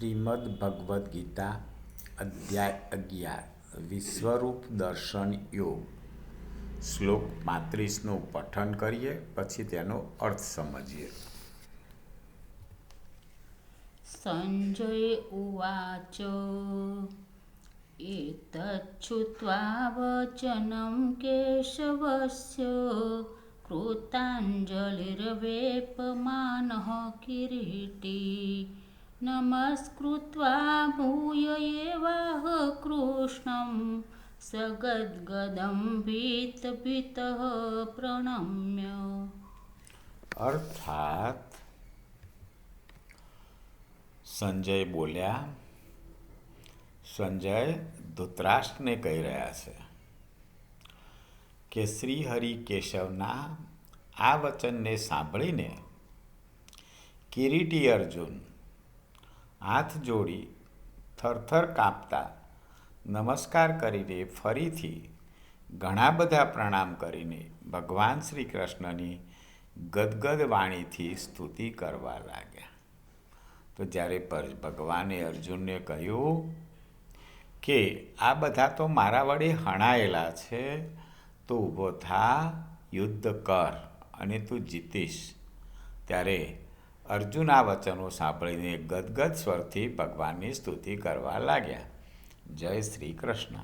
શ્રીમદ ભગવદ્ ગીતા અધ્યાય અગિયાર, વિશ્વરૂપ દર્શન યોગ. શ્લોક પાંત્રીસનું પઠન કરીએ, પછી તેનો અર્થ સમજીએ. સંજય ઉવાચ એતચ્છુત્વા વચનમ કેશવસ્ય, કૃતાંજલિર્વેપમાનઃ કિરીટી. નમસ્કૃત્વા ભૂય એવાહ કૃષ્ણ સગદગદમ ભીત ભીત પ્રણમ્ય અર્થાત સંજય બોલ્યા સંજય ધૃતરાષ્ટ્રને કહી રહ્યા છે કે શ્રી હરિ કેશવના આ વચનને સાંભળીને કિરીટી અર્જુન હાથ જોડી થરથર કાપતા નમસ્કાર કરીને ફરીથી ઘણા બધા પ્રણામ કરીને ભગવાન શ્રી કૃષ્ણની ગદગદ વાણીથી સ્તુતિ કરવા લાગ્યા. તો જ્યારે પર ભગવાને અર્જુનને કહ્યું કે આ બધા તો મારા વડે હણાયેલા છે, તો ઊભો થા, યુદ્ધ કર અને તું જીતીશ. ત્યારે અર્જુન આ વચનો સાંભળીને ગદગદ સ્વરથી ભગવાનની સ્તુતિ કરવા લાગ્યા. જય શ્રી કૃષ્ણ.